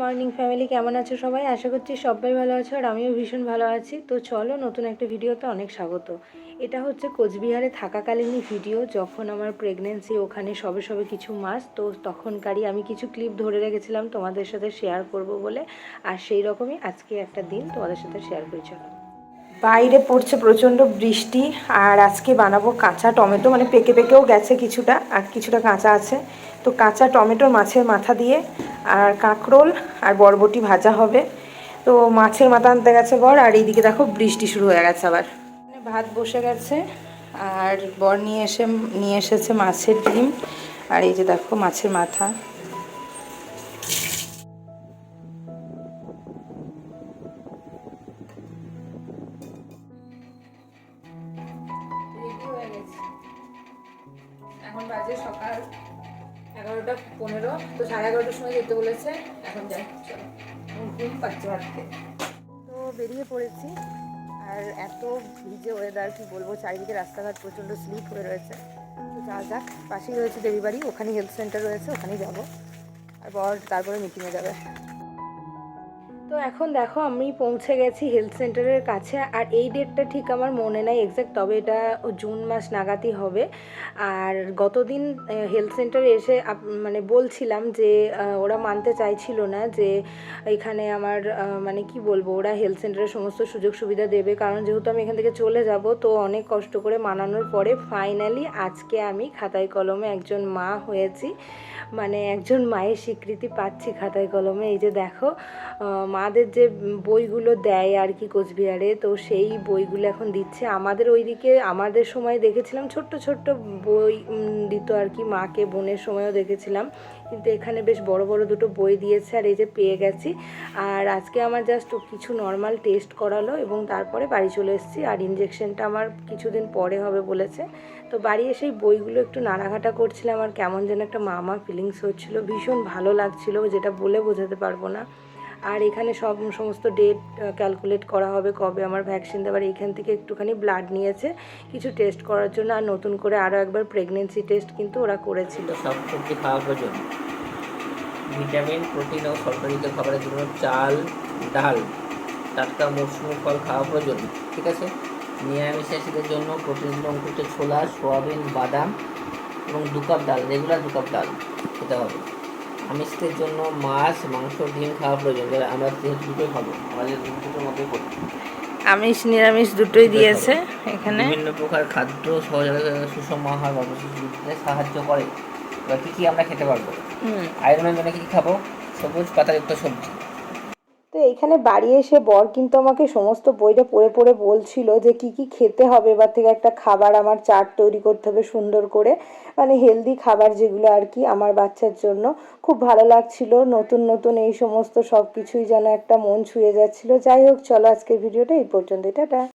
Morning family, কেমন আছো সবাই? আশা করছি সবাই ভালো আছো আর আমিও ভীষণ ভালো আছি। তো চলো নতুন একটা ভিডিওতে অনেক স্বাগত। এটা হচ্ছে কোচবিহারে থাকাকালীনই ভিডিও, যখন আমার প্রেগনেন্সি ওখানে সবে সবে কিছু মাস, তো তখনকারই আমি কিছু ক্লিপ ধরে রেখেছিলাম তোমাদের সাথে শেয়ার করব বলে। আর সেই রকমই আজকে একটা দিন তোমাদের সাথে শেয়ার করি, চলো। বাইরে পড়ছে প্রচণ্ড বৃষ্টি আর আজকে বানাবো কাঁচা টমেটো। মানে পেকে পেকেও গেছে কিছুটা, আর কিছুটা কাঁচা আছে। তো কাঁচা টমেটোর মাছের মাথা দিয়ে আর কাঁকরোল আর বরবটি ভাজা হবে। তো মাছের মাথা আনতে গেছে বর, আর এইদিকে দেখো বৃষ্টি শুরু হয়ে গেছে আবার। ভাত বসে গেছে, আর বর নিয়ে এসে নিয়ে এসেছে মাছের ডিম। আর এই যে দেখো মাছের মাথা। এখন বাজে সকাল এগারোটা পনেরো, তো সাড়ে এগারোটার সময় যেতে বলেছে। এখন যাই, চলো। ঘুম পাচ্ছে ভাবতে। তো বেরিয়ে পড়েছি, আর এত ভিজে ওয়েদার কি বলব, চারিদিকে রাস্তাঘাট প্রচণ্ড স্লিপ হয়ে রয়েছে। তো যা যাক, পাশেই রয়েছে দেবী বাড়ি ওখানেই হেলথ সেন্টার রয়েছে, ওখানেই যাব। আর বর তারপরে মিটিংয়ে যাবে। তো এখন দেখো আমি পৌঁছে গেছি হেলথ সেন্টারের কাছে, আর এই ডেটটা ঠিক আমার মনে নাই এক্স্যাক্ট তবে এটা জুন মাস নাগাদই হবে। আর গতদিন হেলথ সেন্টারে এসে মানে বলছিলাম যে ওরা মানতে চাইছিল না যে, এখানে আমার মানে কি বলব, ওরা হেলথ সেন্টারের সমস্ত সুযোগ সুবিধা দেবে। কারণ যেহেতু আমি এখান থেকে চলে যাব, তো অনেক কষ্ট করে মানানোর পরে ফাইনালি আজকে আমি খাতায় কলমে একজন মা হয়েছি। মানে একজন মায়ের স্বীকৃতি পাচ্ছি খাতায় কলমে। এই যে দেখো মাদের যে বইগুলো দেয় আর কি কোচবিহারে, তো সেই বইগুলো এখন দিচ্ছে। আমাদের ওইদিকে, আমাদের সময় দেখেছিলাম, ছোট্ট ছোট্ট বই দিত আর কি, মাকে বোনের সময়ও দেখেছিলাম। কিন্তু এখানে বেশ বড় বড় দুটো বই দিয়েছে আর এই যে পেয়ে গেছি। আর আজকে আমার জাস্ট কিছু নর্মাল টেস্ট করালো এবং তারপরে বাড়ি চলে এসেছি। আর ইঞ্জেকশনটা আমার কিছুদিন পরে হবে বলেছে। তো বাড়ি এসেই বইগুলো একটু নাড়াঘাটা করছিলাম আর কেমন যেন একটা মামা ফিলিংস হচ্ছিল। ভীষণ ভালো লাগছিল, যেটা বলে বোঝাতে পারব না। আর এখানে সব সমস্ত ডেট ক্যালকুলেট করা হবে কবে আমার ভ্যাকসিন দেওয়ার। এইখান থেকে একটুখানি ব্লাড নিয়েছে, কিছু টেস্ট করার জন্য আর নতুন করে আরও একবার প্রেগনেন্সি টেস্ট কিন্তু ওরা করেছিল। সব সবজি খাওয়া প্রয়োজন ভিটামিন প্রোটিন ও শর্করিত খাবারের জন্য চাল, ডাল, টাটকা মৌসুমি ফল খাওয়া প্রয়োজন, ঠিক আছে? নিরামিষাশীদের জন্য প্রোটিন অঙ্কুরিত ছোলা, সোয়াবিন, বাদাম এবং দু কাপ ডাল রেগুলার দু কাপ ডাল খেতে হবে। আমিষদের জন্য মাছ মাংস ডিম খাওয়া প্রয়োজন যারা আমরা যেহেতু দুটোই খাব। আমাদের দুটোর মধ্যে পড়ি আমিষ নিরামিষ দুটোই দিয়েছে এখানে। বিভিন্ন প্রকার খাদ্য সহজে সুষম আহার গর্ভশিশুতে সাহায্য করে। এবার কী কী আমরা খেতে পারব? আয়রনের জন্য কী কী খাব? সবুজ পাতাযুক্ত সবজি। তো এইখানে বাড়ি এসে বর কিন্তু আমাকে সমস্ত বইটা পড়ে পড়ে বলছিল যে কি কি খেতে হবে, এবার থেকে একটা খাবার আমার চাট তৈরি করতে হবে সুন্দর করে। মানে হেলদি খাবার যেগুলো আর কি আমার বাচ্চার জন্য। খুব ভালো লাগছিল, নতুন নতুন এই সমস্ত সব কিছুই যেন একটা মন ছুঁয়ে যাচ্ছিল। যাই হোক, চলো আজকের ভিডিওটা এই পর্যন্ত টাটা।